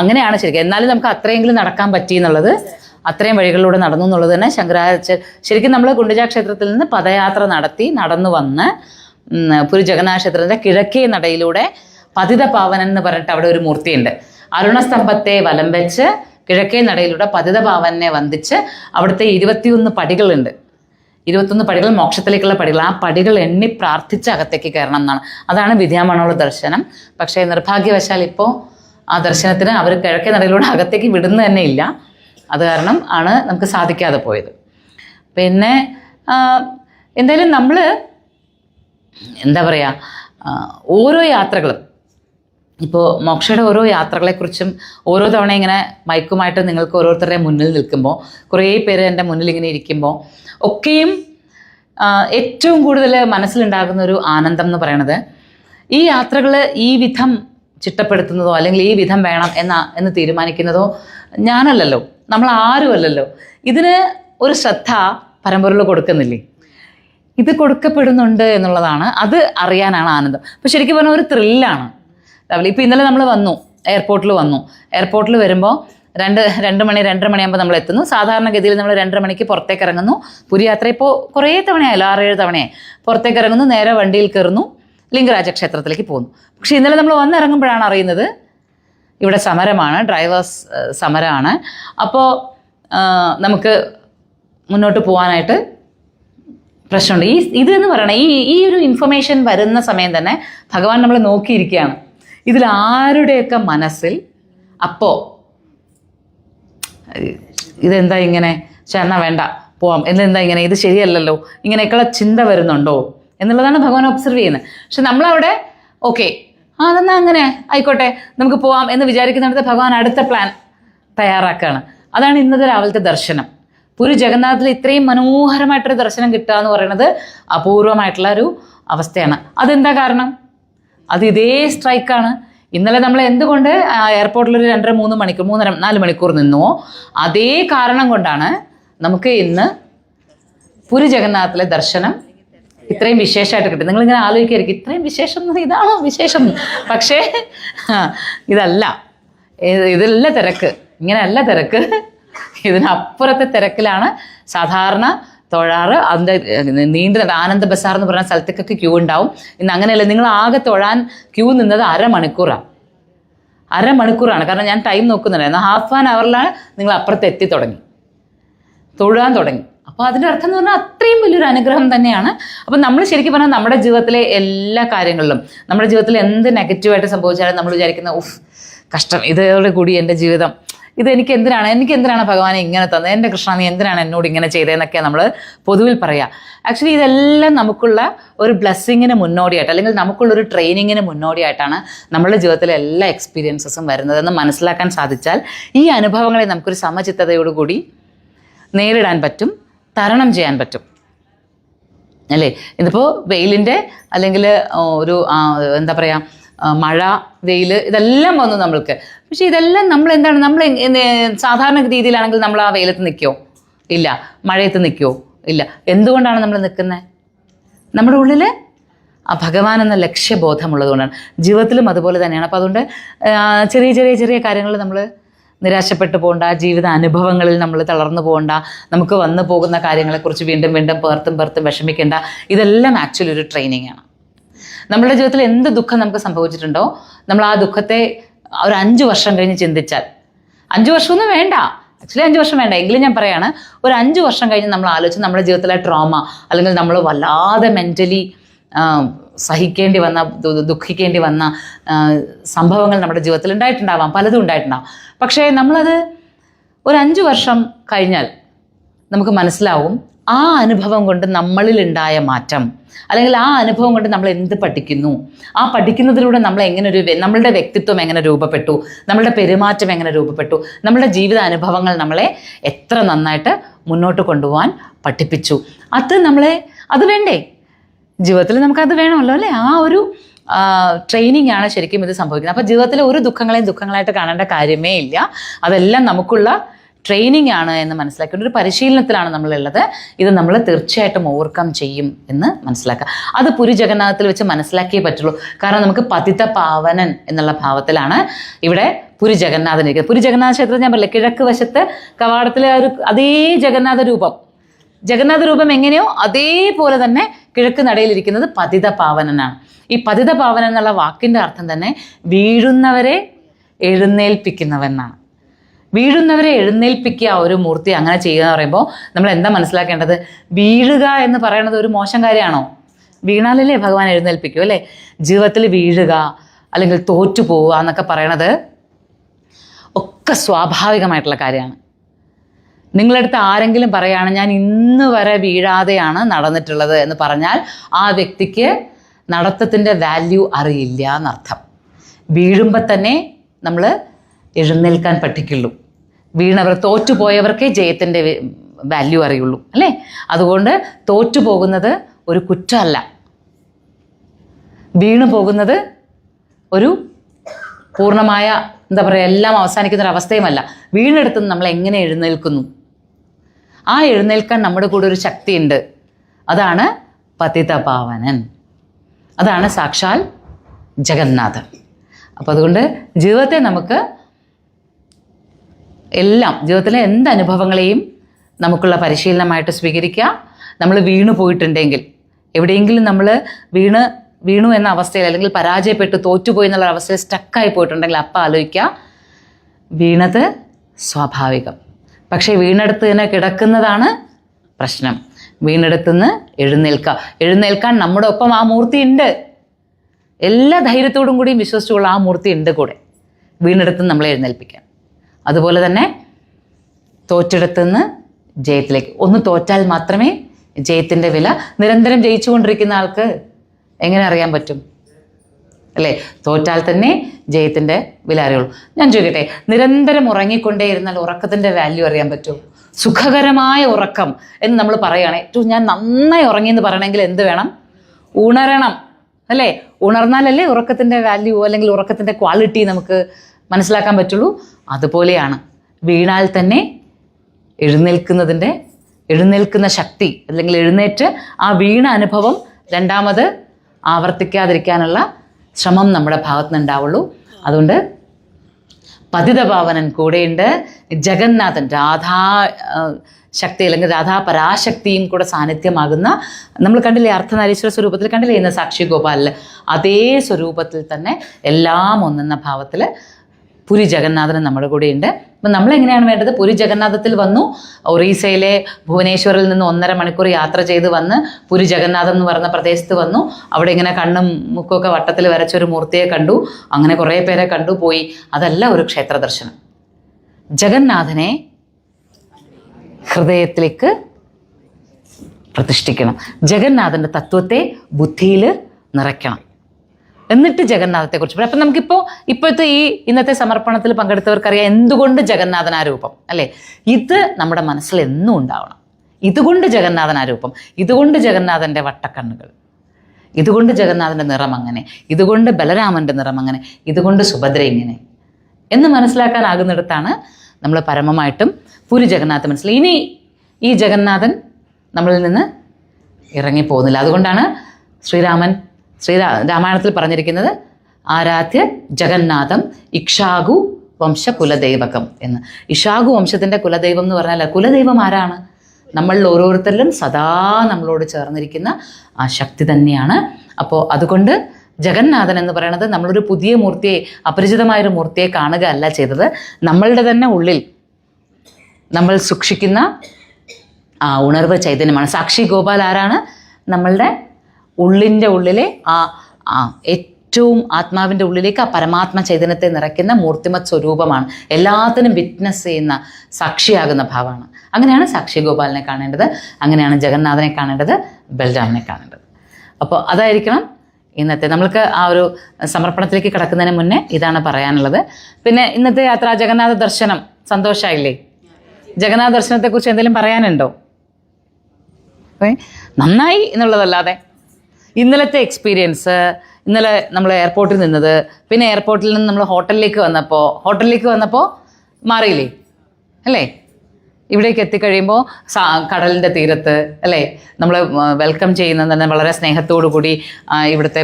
അങ്ങനെയാണ് ശരിക്കും. എന്നാലും നമുക്ക് അത്രയെങ്കിലും നടക്കാൻ പറ്റി എന്നുള്ളത് അത്രയും വഴികളിലൂടെ നടന്നു എന്നുള്ളത് തന്നെ ശങ്കരാചാര്യ ശരിക്കും നമ്മൾ ഗുണ്ടിജാ ക്ഷേത്രത്തിൽ നിന്ന് പദയാത്ര നടത്തി നടന്നു വന്ന് പുരി ജഗന്നാഥ ക്ഷേത്രത്തിന്റെ കിഴക്കേ നടയിലൂടെ പതിത പാവനൻ എന്ന് പറഞ്ഞിട്ട് അവിടെ ഒരു മൂർത്തിയുണ്ട്. അരുണസ്തംഭത്തെ വലം വെച്ച് കിഴക്കേ നടയിലൂടെ പതിത പാവനെ വന്ദിച്ച് അവിടുത്തെ ഇരുപത്തിയൊന്ന് പടികളുണ്ട്. ഇരുപത്തൊന്ന് പടികൾ മോക്ഷത്തിലേക്കുള്ള പടികൾ. ആ പടികൾ എണ്ണി പ്രാർത്ഥിച്ച് അകത്തേക്ക് കയറണം എന്നാണ്. അതാണ് വിദ്യാമണോള ദർശനം. പക്ഷേ നിർഭാഗ്യവശാൽ ഇപ്പോൾ ആ ദർശനത്തിന് അവർ കിഴക്കേ നടയിലൂടെ അകത്തേക്ക് വിടുന്നു തന്നെ ഇല്ല. അത് കാരണം ആണ് നമുക്ക് സാധിക്കാതെ പോയത്. പിന്നെ എന്തായാലും നമ്മൾ എന്താ പറയുക ഓരോ യാത്രകളും ഇപ്പോൾ മോക്ഷയുടെ ഓരോ യാത്രകളെക്കുറിച്ചും ഓരോ തവണ ഇങ്ങനെ മയക്കുമായിട്ട് നിങ്ങൾക്ക് ഓരോരുത്തരുടെ മുന്നിൽ നിൽക്കുമ്പോൾ കുറേ പേര് എന്റെ മുന്നിൽ ഇങ്ങനെ ഇരിക്കുമ്പോൾ ഒക്കെയും ഏറ്റവും കൂടുതൽ മനസ്സിലുണ്ടാകുന്ന ഒരു ആനന്ദം എന്ന് പറയണത് ഈ യാത്രകൾ ഈ വിധം ചിട്ടപ്പെടുത്തുന്നതോ അല്ലെങ്കിൽ ഈ വിധം വേണം എന്ന എന്ന് തീരുമാനിക്കുന്നതോ ഞാനല്ലല്ലോ. നമ്മൾ ആരുമല്ലല്ലോ. ഇതിന് ഒരു ശ്രദ്ധ പരമ്പരയിൽ കൊടുക്കുന്നില്ലേ? ഇത് കൊടുക്കപ്പെടുന്നുണ്ട് എന്നുള്ളതാണ്. അത് അറിയാനാണ് ആനന്ദം. അപ്പോൾ ശരിക്കും പറഞ്ഞാൽ ഒരു ത്രില്ലാണ് രാവിലെ ഇപ്പോൾ ഇന്നലെ നമ്മൾ വന്നു. എയർപോർട്ടിൽ വന്നു. എയർപോർട്ടിൽ വരുമ്പോൾ രണ്ട് രണ്ട് മണി രണ്ടര മണിയാകുമ്പോൾ നമ്മൾ എത്തുന്നു. സാധാരണഗതിയിൽ നമ്മൾ രണ്ടര മണിക്ക് പുറത്തേക്ക് ഇറങ്ങുന്നു. പുരി യാത്ര ഇപ്പോൾ കുറേ തവണയായല്ലോ ആറേഴ് തവണയായി. പുറത്തേക്ക് ഇറങ്ങുന്നു നേരെ വണ്ടിയിൽ കയറുന്നു. ലിംഗരാജ ക്ഷേത്രത്തിലേക്ക് പോകുന്നു. പക്ഷെ ഇന്നലെ നമ്മൾ വന്നിറങ്ങുമ്പോഴാണ് അറിയുന്നത് ഇവിടെ സമരമാണ് ഡ്രൈവേഴ്സ് സമരമാണ്. അപ്പോൾ നമുക്ക് മുന്നോട്ട് പോകാനായിട്ട് പ്രശ്നമുണ്ട്. ഈ ഇത് എന്ന് പറയണ ഈ ഈ ഒരു ഇൻഫർമേഷൻ വരുന്ന സമയം തന്നെ ഭഗവാൻ നമ്മളെ നോക്കിയിരിക്കുകയാണ്. ഇതിൽ ആരുടെയൊക്കെ മനസ്സിൽ അപ്പോൾ ഇതെന്താ ഇങ്ങനെ ചേർന്നാ വേണ്ട പോവാം. എന്നെന്താ ഇങ്ങനെ ഇത് ശരിയല്ലല്ലോ ഇങ്ങനെയൊക്കെയുള്ള ചിന്ത വരുന്നുണ്ടോ? എന്നുള്ളതാണ് ഭഗവാൻ ഒബ്സർവ് ചെയ്യുന്നത്. പക്ഷെ നമ്മളവിടെ ഓക്കെ ആ അതെന്നാ അങ്ങനെ? ആയിക്കോട്ടെ നമുക്ക് പോവാം എന്ന് വിചാരിക്കുന്നിടത്ത് ഭഗവാൻ അടുത്ത പ്ലാൻ തയ്യാറാക്കുകയാണ്. അതാണ് ഇന്നത്തെ രാവിലത്തെ ദർശനം. പുരി ജഗന്നാഥിൽ ഇത്രയും മനോഹരമായിട്ടൊരു ദർശനം കിട്ടുക എന്ന് പറയുന്നത് അപൂർവമായിട്ടുള്ള ഒരു അവസ്ഥയാണ്. അതെന്താ കാരണം? അത് ഇതേ സ്ട്രൈക്കാണ് ഇന്നലെ നമ്മൾ എന്തുകൊണ്ട് എയർപോർട്ടിൽ ഒരു രണ്ടര മൂന്ന് മണിക്കൂർ മൂന്നര നാല് മണിക്കൂർ നിന്നുവോ അതേ കാരണം കൊണ്ടാണ് നമുക്ക് ഇന്ന് പുരി ജഗന്നാഥിലെ ദർശനം ഇത്രയും വിശേഷമായിട്ട് കിട്ടും. നിങ്ങളിങ്ങനെ ആലോചിക്കായിരിക്കും ഇത്രയും വിശേഷം ഇതാണോ വിശേഷം? പക്ഷേ ഇതല്ല. ഇതല്ല തിരക്ക്. ഇങ്ങനെയല്ല തിരക്ക്. ഇതിനപ്പുറത്തെ തിരക്കിലാണ് സാധാരണ തൊഴാറ് അതിന്റെ നീണ്ട ആനന്ദ ബസാർ എന്ന് പറയുന്ന സ്ഥലത്തേക്കൊക്കെ ക്യൂ ഉണ്ടാവും. ഇന്ന് അങ്ങനെയല്ല നിങ്ങൾ ആകെ തൊഴാൻ ക്യൂ നിന്നത് അരമണിക്കൂറാണ്. അരമണിക്കൂറാണ്. കാരണം ഞാൻ ടൈം നോക്കുന്നുണ്ടായിരുന്നു. ഹാഫ് ആൻ അവറിലാണ് നിങ്ങൾ അപ്പുറത്ത് എത്തി തുടങ്ങി. തൊഴാൻ തുടങ്ങി. അപ്പോൾ അതിന്റെ അർത്ഥം എന്ന് പറഞ്ഞാൽ അത്രയും വലിയൊരു അനുഗ്രഹം തന്നെയാണ്. അപ്പം നമ്മൾ ശരിക്കും പറഞ്ഞാൽ നമ്മുടെ ജീവിതത്തിലെ എല്ലാ കാര്യങ്ങളിലും നമ്മുടെ ജീവിതത്തിൽ എന്ത് നെഗറ്റീവായിട്ട് സംഭവിച്ചാലും നമ്മൾ വിചാരിക്കുന്ന ഉഫ് കഷ്ടം. ഇതോടെ കൂടി എന്റെ ജീവിതം. ഇത് എനിക്ക് എന്തിനാണ്? എനിക്ക് എന്തിനാണ് ഭഗവാനെ ഇങ്ങനെ തന്നത്? എന്റെ കൃഷ്ണ നീ എന്തിനാണ് എന്നോട് ഇങ്ങനെ ചെയ്തതെന്നൊക്കെ നമ്മൾ പൊതുവിൽ പറയാം. ആക്ച്വലി ഇതെല്ലാം നമുക്കുള്ള ഒരു ബ്ലെസ്സിങ്ങിന് മുന്നോടിയായിട്ട് അല്ലെങ്കിൽ നമുക്കുള്ള ഒരു ട്രെയിനിങ്ങിന് മുന്നോടിയായിട്ടാണ് നമ്മുടെ ജീവിതത്തിലെ എല്ലാ എക്സ്പീരിയൻസസും വരുന്നതെന്ന് മനസ്സിലാക്കാൻ സാധിച്ചാൽ ഈ അനുഭവങ്ങളെ നമുക്കൊരു സമചിത്തതയോടുകൂടി നേരിടാൻ പറ്റും. തരണം ചെയ്യാൻ പറ്റും. അല്ലേ? ഇതിപ്പോൾ വെയിലിന്റെ അല്ലെങ്കിൽ ഒരു എന്താ പറയുക മഴ വെയിൽ ഇതെല്ലാം വന്നു നമ്മൾക്ക്. പക്ഷെ ഇതെല്ലാം നമ്മൾ എന്താണ്? നമ്മൾ സാധാരണ രീതിയിലാണെങ്കിൽ നമ്മൾ ആ വെയിലത്ത് നിൽക്കുമോ ഇല്ല. മഴയത്ത് നിൽക്കുമോ ഇല്ല. എന്തുകൊണ്ടാണ് നമ്മൾ നിൽക്കുന്നത്? നമ്മുടെ ഉള്ളിൽ ആ ഭഗവാൻ എന്ന ലക്ഷ്യബോധമുള്ളതുകൊണ്ടാണ്. ജീവിതത്തിലും അതുപോലെ തന്നെയാണ്. അപ്പോൾ അതുകൊണ്ട് ചെറിയ ചെറിയ ചെറിയ കാര്യങ്ങൾ നമ്മൾ നിരാശപ്പെട്ടു പോകണ്ട ജീവിത അനുഭവങ്ങളിൽ നമ്മൾ തളർന്നു പോകണ്ട നമുക്ക് വന്നു പോകുന്ന കാര്യങ്ങളെക്കുറിച്ച് വീണ്ടും വീണ്ടും പേർത്തും പേർത്തും വിഷമിക്കേണ്ട. ഇതെല്ലാം ആക്ച്വലി ഒരു ട്രെയിനിങ് ആണ്. നമ്മുടെ ജീവിതത്തിൽ എന്ത് ദുഃഖം നമുക്ക് സംഭവിച്ചിട്ടുണ്ടോ? നമ്മൾ ആ ദുഃഖത്തെ ഒരു അഞ്ച് വർഷം കഴിഞ്ഞ് ചിന്തിച്ചാൽ. അഞ്ച് വർഷമൊന്നും വേണ്ട. ആക്ച്വലി അഞ്ച് വർഷം വേണ്ട. എങ്കിലും ഞാൻ പറയാണ് ഒരു അഞ്ച് വർഷം കഴിഞ്ഞ് നമ്മൾ ആലോചിച്ച് നമ്മുടെ ജീവിതത്തിലെ ട്രോമ അല്ലെങ്കിൽ നമ്മൾ വല്ലാതെ മെന്റലി സഹിക്കേണ്ടി വന്ന ദുഃഖിക്കേണ്ടി വന്ന സംഭവങ്ങൾ നമ്മുടെ ജീവിതത്തിൽ ഉണ്ടായിട്ടുണ്ടാവാം പലതും ഉണ്ടായിട്ടുണ്ടാവാം. പക്ഷേ നമ്മളത് ഒരു അഞ്ച് വർഷം കഴിഞ്ഞാൽ നമുക്ക് മനസ്സിലാവും ആ അനുഭവം കൊണ്ട് നമ്മളിൽ ഉണ്ടായ മാറ്റം അല്ലെങ്കിൽ ആ അനുഭവം കൊണ്ട് നമ്മൾ എന്ത് പഠിക്കുന്നു ആ പഠിക്കുന്നതിലൂടെ നമ്മൾ എങ്ങനെ ഒരു നമ്മളുടെ വ്യക്തിത്വം എങ്ങനെ രൂപപ്പെട്ടു നമ്മളുടെ പെരുമാറ്റം എങ്ങനെ രൂപപ്പെട്ടു നമ്മളുടെ ജീവിത അനുഭവങ്ങൾ നമ്മളെ എത്ര നന്നായിട്ട് മുന്നോട്ട് കൊണ്ടുപോകാൻ പഠിപ്പിച്ചു. അത് നമ്മളെ അത് വേണ്ടേ? ജീവിതത്തിൽ നമുക്കത് വേണമല്ലോ അല്ലേ? ആ ഒരു ട്രെയിനിങ് ആണ് ശരിക്കും ഇത് സംഭവിക്കുന്നത്. അപ്പോൾ ജീവിതത്തിലെ ഒരു ദുഃഖങ്ങളെയും ദുഃഖങ്ങളായിട്ട് കാണേണ്ട കാര്യമേ ഇല്ല. അതെല്ലാം നമുക്കുള്ള ട്രെയിനിങ് ആണ് എന്ന് മനസ്സിലാക്കി. ഒരു പരിശീലനത്തിലാണ് നമ്മളുള്ളത്. ഇത് നമ്മൾ തീർച്ചയായിട്ടും ഓവർകം ചെയ്യും എന്ന് മനസ്സിലാക്കുക. അത് പുരി ജഗന്നാഥത്തിൽ വെച്ച് മനസ്സിലാക്കിയേ പറ്റുള്ളൂ. കാരണം നമുക്ക് പതിത പാവനൻ എന്നുള്ള ഭാവത്തിലാണ് ഇവിടെ പുരി ജഗന്നാഥൻ ഇരിക്കുന്നത്. പുരി ജഗന്നാഥ ക്ഷേത്രം ഞാൻ പറയില്ല കിഴക്ക് വശത്ത് കവാടത്തിലെ ഒരു അതേ ജഗന്നാഥ രൂപം. ജഗന്നാഥ രൂപം എങ്ങനെയോ അതേപോലെ തന്നെ കിഴക്ക് നടയിലിരിക്കുന്നത് പതിത പാവനനാണ് ഈ പതിത പാവനൻ എന്നുള്ള വാക്കിന്റെ അർത്ഥം തന്നെ വീഴുന്നവരെ എഴുന്നേൽപ്പിക്കുന്നവനാണ്. വീഴുന്നവരെ എഴുന്നേൽപ്പിക്കുക ഒരു മൂർത്തി അങ്ങനെ ചെയ്യുക എന്ന് പറയുമ്പോൾ നമ്മൾ എന്താ മനസ്സിലാക്കേണ്ടത്? വീഴുക എന്ന് പറയുന്നത് ഒരു മോശം കാര്യമാണോ? വീണാലല്ലേ ഭഗവാൻ എഴുന്നേൽപ്പിക്കൂ അല്ലേ? ജീവിതത്തിൽ വീഴുക അല്ലെങ്കിൽ തോറ്റു പോവുക എന്നൊക്കെ പറയണത് ഒക്കെ സ്വാഭാവികമായിട്ടുള്ള കാര്യമാണ്. നിങ്ങളടുത്ത് ആരെങ്കിലും പറയുകയാണ് ഞാൻ ഇന്ന് വരെ വീഴാതെയാണ് നടന്നിട്ടുള്ളത് എന്ന് പറഞ്ഞാൽ ആ വ്യക്തിക്ക് നടത്തത്തിന്റെ വാല്യൂ അറിയില്ല എന്നർത്ഥം. വീഴുമ്പോൾ തന്നെ നമ്മൾ എഴുന്നേൽക്കാൻ പറ്റിക്കുള്ളൂ. വീണവർ തോറ്റുപോയവർക്കേ ജയത്തിന്റെ വാല്യൂ അറിയുള്ളൂ അല്ലേ? അതുകൊണ്ട് തോറ്റു പോകുന്നത് ഒരു കുറ്റമല്ല. വീണു പോകുന്നത് ഒരു പൂർണമായ എന്താ പറയുക എല്ലാം അവസാനിക്കുന്ന ഒരു അവസ്ഥയുമല്ല. വീണെടുത്ത് നമ്മൾ എങ്ങനെ എഴുന്നേൽക്കുന്നു? ആ എഴുന്നേൽക്കാൻ നമ്മുടെ കൂടെ ഒരു ശക്തിയുണ്ട്. അതാണ് പതിതപാവനൻ. അതാണ് സാക്ഷാൽ ജഗന്നാഥൻ. അപ്പോൾ അതുകൊണ്ട് ജീവിതത്തെ നമുക്ക് എല്ലാം ജീവിതത്തിലെ എന്ത് അനുഭവങ്ങളെയും നമുക്കുള്ള പരിശീലനമായിട്ട് സ്വീകരിക്കുക. നമ്മൾ വീണു പോയിട്ടുണ്ടെങ്കിൽ എവിടെയെങ്കിലും നമ്മൾ വീണ് വീണു എന്ന അവസ്ഥയിൽ അല്ലെങ്കിൽ പരാജയപ്പെട്ട് തോറ്റുപോയി എന്നുള്ള അവസ്ഥയിൽ സ്റ്റക്കായി പോയിട്ടുണ്ടെങ്കിൽ അപ്പം ആലോചിക്കുക. വീണത് സ്വാഭാവികം. പക്ഷേ വീണെടുത്ത് തന്നെ കിടക്കുന്നതാണ് പ്രശ്നം. വീണെടുത്തുനിന്ന് എഴുന്നേൽക്കുക. എഴുന്നേൽക്കാൻ നമ്മുടെ ഒപ്പം ആ മൂർത്തി ഉണ്ട്. എല്ലാ ധൈര്യത്തോടും കൂടിയും വിശ്വസിച്ചുള്ള ആ മൂർത്തി ഉണ്ട് കൂടെ. വീണെടുത്ത് നമ്മളെ എഴുന്നേൽപ്പിക്കാൻ. അതുപോലെ തന്നെ തോറ്റെടുത്തുനിന്ന് ജയത്തിലേക്ക്. ഒന്ന് തോറ്റാൽ മാത്രമേ ജയത്തിന്റെ വില നിരന്തരം ജയിച്ചുകൊണ്ടിരിക്കുന്ന ആൾക്ക് എങ്ങനെ അറിയാൻ പറ്റും? അല്ലേ? തോറ്റാൽ തന്നെ ജയത്തിന്റെ വില അറിയുള്ളൂ. ഞാൻ ചോദിക്കട്ടെ നിരന്തരം ഉറങ്ങിക്കൊണ്ടേയിരുന്നാൽ ഉറക്കത്തിന്റെ വാല്യൂ അറിയാൻ പറ്റുമോ? സുഖകരമായ ഉറക്കം എന്ന് നമ്മൾ പറയുകയാണ് ഞാൻ നന്നായി ഉറങ്ങി എന്ന് പറയണമെങ്കിൽ എന്ത് വേണം? ഉണരണം. അല്ലേ? ഉണർന്നാലല്ലേ ഉറക്കത്തിന്റെ വാല്യൂ അല്ലെങ്കിൽ ഉറക്കത്തിന്റെ ക്വാളിറ്റി നമുക്ക് മനസ്സിലാക്കാൻ പറ്റുള്ളൂ? അതുപോലെയാണ് വീണാൽ തന്നെ എഴുന്നേൽക്കുന്നതിന്റെ എഴുന്നേൽക്കുന്ന ശക്തി അല്ലെങ്കിൽ എഴുന്നേറ്റ് ആ വീണ അനുഭവം രണ്ടാമത് ആവർത്തിക്കാതിരിക്കാനുള്ള ശ്രമം നമ്മുടെ ഭാഗത്തു നിന്നുണ്ടാവുള്ളൂ അതുകൊണ്ട് പതിതഭാവനൻ കൂടെയുണ്ട്. ജഗന്നാഥൻ രാധാ ശക്തി അല്ലെങ്കിൽ രാധാ പരാശക്തിയും കൂടെ സാന്നിധ്യമാകുന്ന നമ്മൾ കണ്ടില്ലേ അർത്ഥനാരീശ്വര സ്വരൂപത്തിൽ കണ്ടില്ലേ ഇന്ന് സാക്ഷി ഗോപാലിൽ അതേ സ്വരൂപത്തിൽ തന്നെ എല്ലാം ഒന്നെന്ന ഭാവത്തിൽ പുരി ജഗന്നാഥനും നമ്മുടെ കൂടെയുണ്ട്. അപ്പം നമ്മൾ എങ്ങനെയാണ് വേണ്ടത്? പുരി ജഗന്നാഥത്തിൽ വന്നു. ഒറീസയിലെ ഭുവനേശ്വറിൽ നിന്ന് ഒന്നര മണിക്കൂർ യാത്ര ചെയ്ത് വന്ന് പുരി ജഗന്നാഥം എന്ന് പറയുന്ന പ്രദേശത്ത് വന്നു. അവിടെ ഇങ്ങനെ കണ്ണും മുക്കൊക്കെ വട്ടത്തിൽ വരച്ചൊരു മൂർത്തിയെ കണ്ടു. അങ്ങനെ കുറേ പേരെ കണ്ടു പോയി. അതല്ല ഒരു ക്ഷേത്ര ദർശനം. ജഗന്നാഥനെ ഹൃദയത്തിലേക്ക് പ്രതിഷ്ഠിക്കണം. ജഗന്നാഥന്റെ തത്വത്തെ ബുദ്ധിയിൽ നിറയ്ക്കണം. എന്നിട്ട് ജഗന്നാഥത്തെക്കുറിച്ച് പറയാം. അപ്പം നമുക്കിപ്പോൾ ഇപ്പോഴത്തെ ഈ ഇന്നത്തെ സമർപ്പണത്തിൽ പങ്കെടുത്തവർക്കറിയാം എന്തുകൊണ്ട് ജഗന്നാഥൻ രൂപം അല്ലേ? ഇത് നമ്മുടെ മനസ്സിൽ എന്നും ഉണ്ടാവണം. ഇതുകൊണ്ട് ജഗന്നാഥൻ രൂപം ഇതുകൊണ്ട് ജഗന്നാഥന്റെ വട്ടക്കണ്ണുകൾ ഇതുകൊണ്ട് ജഗന്നാഥന്റെ നിറം അങ്ങനെ ഇതുകൊണ്ട് ബലരാമന്റെ നിറം അങ്ങനെ ഇതുകൊണ്ട് സുഭദ്ര ഇങ്ങനെ എന്ന് മനസ്സിലാക്കാനാകുന്നിടത്താണ് നമ്മൾ പരമമായിട്ടും പുരി ജഗന്നാഥ് മനസ്സിൽ. ഇനി ഈ ജഗന്നാഥൻ നമ്മളിൽ നിന്ന് ഇറങ്ങിപ്പോകുന്നില്ല. അതുകൊണ്ടാണ് ശ്രീരാമൻ ശ്രീരാ രാമായണത്തിൽ പറഞ്ഞിരിക്കുന്നത് ആരാധ്യ ജഗന്നാഥം ഇക്ഷാഗു വംശ കുലദൈവകം എന്ന്. ഇഷാഗു വംശത്തിന്റെ കുലദൈവം എന്ന് പറഞ്ഞാൽ കുലദൈവം ആരാണ്? നമ്മളിൽ ഓരോരുത്തരിലും സദാ നമ്മളോട് ചേർന്നിരിക്കുന്ന ആ ശക്തി തന്നെയാണ്. അപ്പോൾ അതുകൊണ്ട് ജഗന്നാഥൻ എന്ന് പറയുന്നത് നമ്മളൊരു പുതിയ മൂർത്തിയെ അപരിചിതമായൊരു മൂർത്തിയെ കാണുക അല്ല ചെയ്തത്. നമ്മളുടെ തന്നെ ഉള്ളിൽ നമ്മൾ സൂക്ഷിക്കുന്ന ആ ഉണർവ് ചൈതന്യമാണ്. സാക്ഷി ഗോപാൽ ആരാണ്? നമ്മളുടെ ഉള്ളിന്റെ ഉള്ളിലെ ആ ആ ഏറ്റവും ആത്മാവിന്റെ ഉള്ളിലേക്ക് ആ പരമാത്മ ചൈതന്യത്തെ നിറയ്ക്കുന്ന മൂർത്തിമത് സ്വരൂപമാണ്. എല്ലാത്തിനും വിറ്റ്നസ് ചെയ്യുന്ന സാക്ഷിയാകുന്ന ഭാവമാണ്. അങ്ങനെയാണ് സാക്ഷി ഗോപാലിനെ കാണേണ്ടത്. അങ്ങനെയാണ് ജഗന്നാഥനെ കാണേണ്ടത്. ബലരാമനെ കാണേണ്ടത്. അപ്പോൾ അതായിരിക്കണം ഇന്നത്തെ. നമ്മൾക്ക് ആ ഒരു സമർപ്പണത്തിലേക്ക് കിടക്കുന്നതിന് മുന്നേ ഇതാണ് പറയാനുള്ളത്. പിന്നെ ഇന്നത്തെ യാത്ര ജഗന്നാഥ ദർശനം സന്തോഷമായില്ലേ ജഗന്നാഥ ദർശനത്തെക്കുറിച്ച് എന്തെങ്കിലും പറയാനുണ്ടോ? നന്നായി എന്നുള്ളതല്ലാതെ ഇന്നലത്തെ എക്സ്പീരിയൻസ് ഇന്നലെ നമ്മൾ എയർപോർട്ടിൽ നിന്നത് പിന്നെ എയർപോർട്ടിൽ നിന്ന് നമ്മൾ ഹോട്ടലിലേക്ക് വന്നപ്പോൾ ഹോട്ടലിലേക്ക് വന്നപ്പോൾ മാറിയില്ലേ? അല്ലേ? ഇവിടേക്ക് എത്തിക്കഴിയുമ്പോൾ സാ കടലിന്റെ തീരത്ത് അല്ലേ? നമ്മൾ വെൽക്കം ചെയ്യുന്നത് തന്നെ വളരെ സ്നേഹത്തോടു കൂടി ഇവിടുത്തെ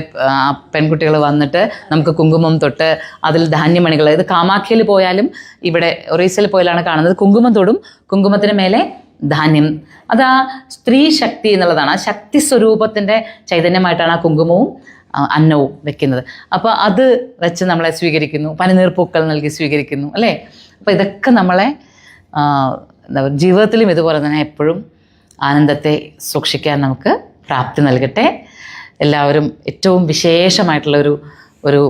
പെൺകുട്ടികൾ വന്നിട്ട് നമുക്ക് കുങ്കുമം തൊട്ട് അതിൽ ധാന്യമണികൾ ഇത് കാമാഖ്യയിൽ പോയാലും ഇവിടെ ഒറീസയിൽ പോയാലാണ് കാണുന്നത്. കുങ്കുമം തൊടും കുങ്കുമത്തിന് മേലെ ധാന്യം. അത് ആ സ്ത്രീ ശക്തി എന്നുള്ളതാണ്. ആ ശക്തി സ്വരൂപത്തിന്റെ ചൈതന്യമായിട്ടാണ് ആ കുങ്കുമവും അന്നവും വെക്കുന്നത്. അപ്പോൾ അത് വെച്ച് നമ്മളെ സ്വീകരിക്കുന്നു. പനിനീർ പൂക്കൾ നൽകി സ്വീകരിക്കുന്നു അല്ലേ? അപ്പോൾ ഇതൊക്കെ നമ്മളെ എന്താ പറയുക ജീവിതത്തിലും ഇതുപോലെ തന്നെ എപ്പോഴും ആനന്ദത്തെ സൂക്ഷിക്കാൻ നമുക്ക് പ്രാപ്തി നൽകട്ടെ. എല്ലാവരും ഏറ്റവും വിശേഷമായിട്ടുള്ള ഒരു ഒരു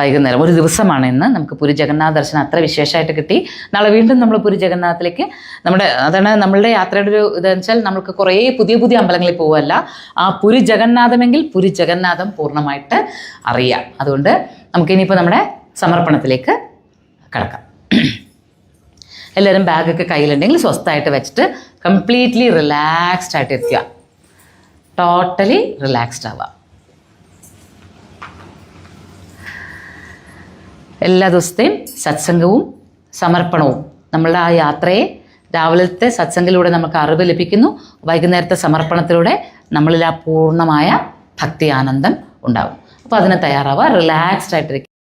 വൈകുന്നേരം. ഒരു ദിവസമാണ് ഇന്ന്. നമുക്ക് പുരി ജഗന്നാഥ ദർശനം അത്ര വിശേഷമായിട്ട് കിട്ടി. നാളെ വീണ്ടും നമ്മൾ പുരി ജഗന്നാഥത്തിലേക്ക് നമ്മുടെ അതാണ് നമ്മളുടെ യാത്രയുടെ ഒരു ഇതെന്ന് വെച്ചാൽ നമുക്ക് കുറേ പുതിയ പുതിയ അമ്പലങ്ങളിൽ പോവല്ല ആ പുരി ജഗന്നാഥമെങ്കിൽ പുരി ജഗന്നാഥം പൂർണമായിട്ട് അറിയാം. അതുകൊണ്ട് നമുക്കിനിയിപ്പോൾ നമ്മുടെ സമർപ്പണത്തിലേക്ക് കിടക്കാം. എല്ലാവരും ബാഗൊക്കെ കയ്യിലുണ്ടെങ്കിൽ സ്വസ്ഥമായിട്ട് വെച്ചിട്ട് കംപ്ലീറ്റ്ലി റിലാക്സ്ഡ് ആയിട്ട് ഇരിക്കുക ടോട്ടലി റിലാക്സ്ഡ് ആവുക. എല്ലാ ദിവസത്തെയും സത്സംഗവും സമർപ്പണവും. നമ്മളുടെ ആ യാത്രയെ രാവിലത്തെ സത്സംഗിലൂടെ നമുക്ക് അറിവ് ലഭിക്കുന്നു. വൈകുന്നേരത്തെ സമർപ്പണത്തിലൂടെ നമ്മളിൽ ആ പൂർണമായ ഭക്തി ആനന്ദം ഉണ്ടാകും. അപ്പോൾ അതിന് തയ്യാറാവുക. റിലാക്സ്ഡ് ആയിട്ടിരിക്കുക.